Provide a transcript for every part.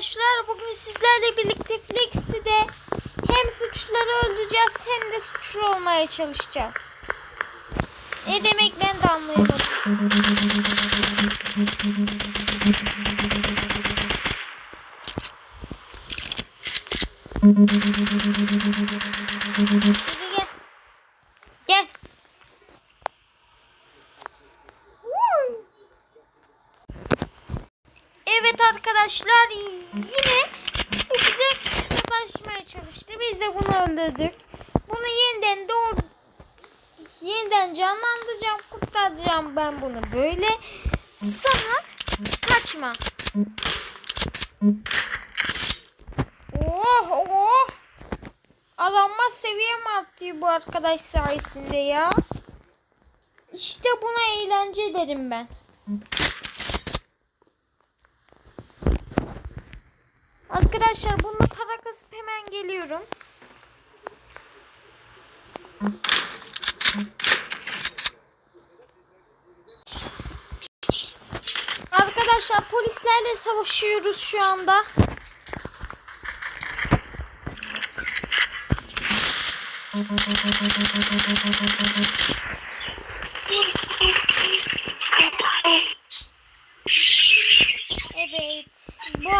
arkadaşlar. Bugün sizlerle birlikte Flex'te hem suçluları öldüreceğiz hem de suçlu olmaya çalışacağız. Ne demek ben de anlayamadım. Gel. Gel. Evet arkadaşlar yine bize savaşmaya çalıştı. Biz de bunu öldürdük. Bunu yeniden doğru yeniden canlandıracağım, kurtaracağım ben bunu böyle. Sana kaçma. Oh oh. Alanma seviyem arttı bu arkadaş sayesinde ya. İşte buna eğlence derim ben. Arkadaşlar bunu para kasıp hemen geliyorum. Arkadaşlar polislerle savaşıyoruz şu anda. Evet. Bu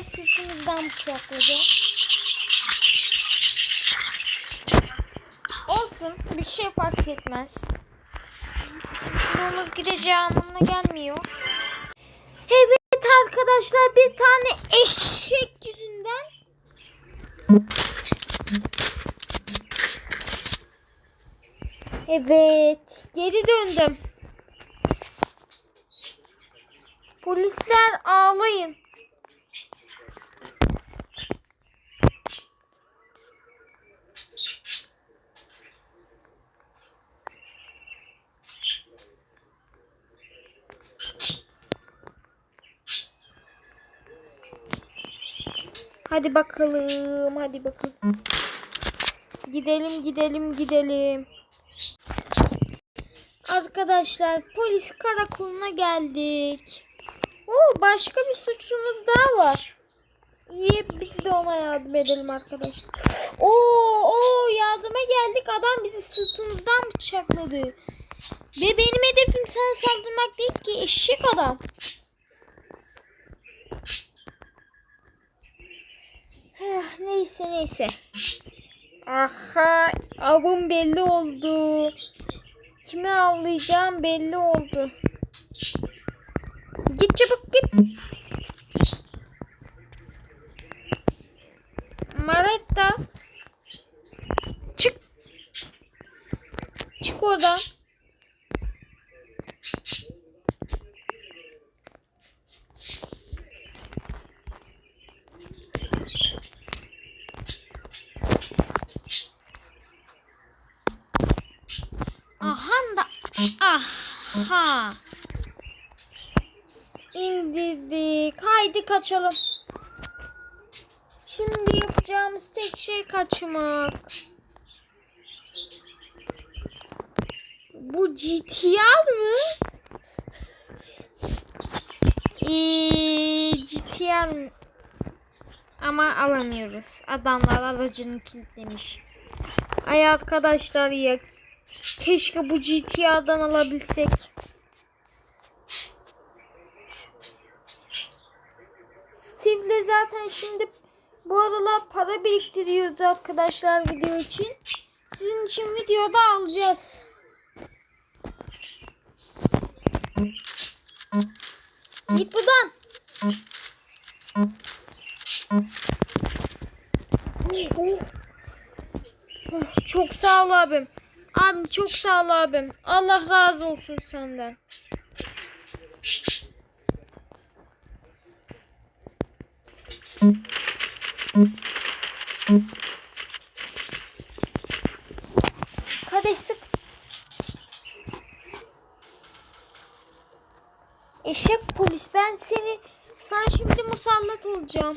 arkadaş sırtımızdan bıçakladı. Olsun. Bir şey fark etmez. Suçluluğumuz gideceği anlamına gelmiyor. Evet arkadaşlar bir tane eşek yüzünden Evet. Geri döndüm. Polisler ağlayın. Hadi bakalım, hadi bakalım. Gidelim, gidelim, gidelim. Arkadaşlar polis karakoluna geldik. Oo, başka bir suçlumuz daha var. İyi biz de ona yardım edelim arkadaşlar. Oo, oo yardıma geldik. Adam bizi sırtımızdan bıçakladı. Ve benim hedefim sana saldırmak değil ki eşek adam. Neyse neyse. Aha avım belli oldu. Kimi avlayacağım belli oldu. Git çabuk git. Maretta. Çık. Çık oradan. Aha da. Aha. İndirdik. Haydi kaçalım. Şimdi yapacağımız tek şey kaçmak. Bu GTR mı? Ee, GTR? Ama alamıyoruz. Adamlar aracını kilitlemiş. Ay arkadaşlar ya. Keşke bu GTA'dan alabilsek. Steve'le zaten şimdi bu aralar para biriktiriyoruz arkadaşlar video için. Sizin için videoda alacağız. Git buradan. Oh, Çok sağ ol abim. Abim çok sağ ol abim. Allah razı olsun senden. Kardeş sık. Eşek polis ben seni sana şimdi musallat olacağım.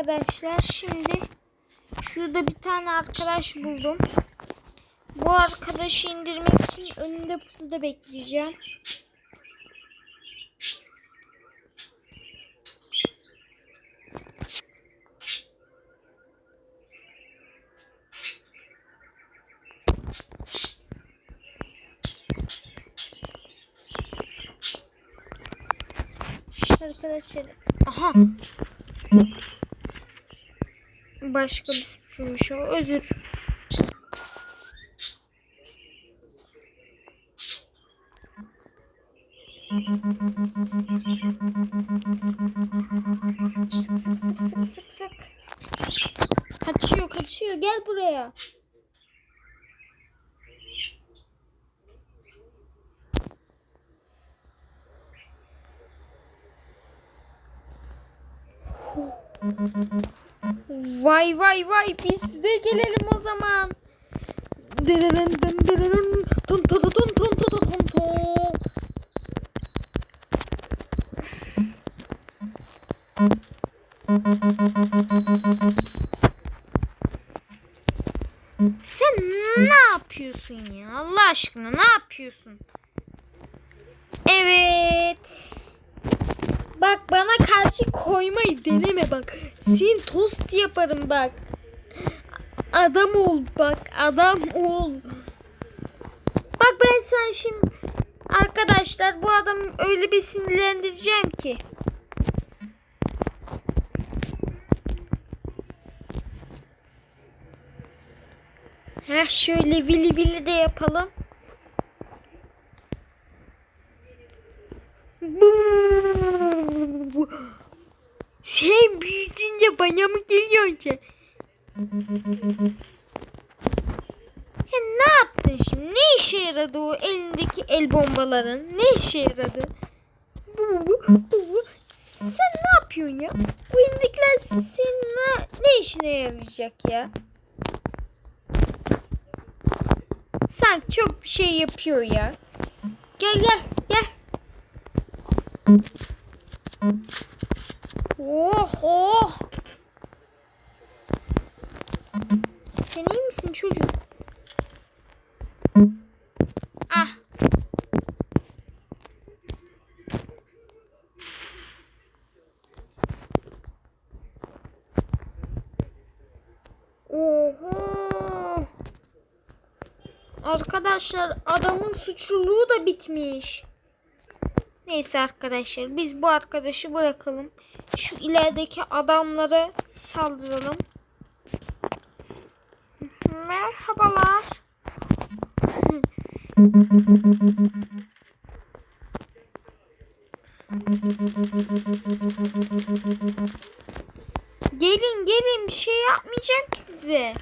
arkadaşlar şimdi şurada bir tane arkadaş buldum. Bu arkadaşı indirmek için önünde pusuda bekleyeceğim. Arkadaşlar. Aha. Başka bir suçmuş o. Özür. Sık sık sık sık sık. Kaçıyor kaçıyor gel buraya. Vay vay vay biz de gelelim o zaman. Sen ne yapıyorsun ya? Allah aşkına ne yapıyorsun? Evet. Bak bana karşı koymayı deneme bak. Sin tost yaparım bak. Adam ol bak. Adam ol. Bak ben sen şimdi arkadaşlar bu adamı öyle bir sinirlendireceğim ki. Heh şöyle vili vili de yapalım. Sen büyüdünce bana mı geliyorsun? Ya ne yaptın şimdi? Ne işe yaradı o elindeki el bombaların? Ne işe yaradı? Sen ne yapıyorsun ya? Bu elindekiler senin ne, ne işine yarayacak ya? Sanki çok bir şey yapıyor ya. Gel gel gel. Oh oh. Sen iyi misin çocuk? Ah. Oho. Arkadaşlar adamın suçluluğu da bitmiş. Neyse arkadaşlar biz bu arkadaşı bırakalım. Şu ilerideki adamlara saldıralım. Merhabalar. gelin gelin bir şey yapmayacak ki size.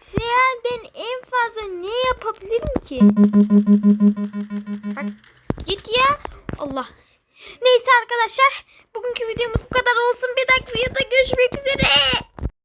Seyahat ben en fazla ne yapabilirim ki? Git ya. Allah. Neyse arkadaşlar. Bugünkü videomuz bu kadar olsun. Bir dahaki videoda görüşmek üzere.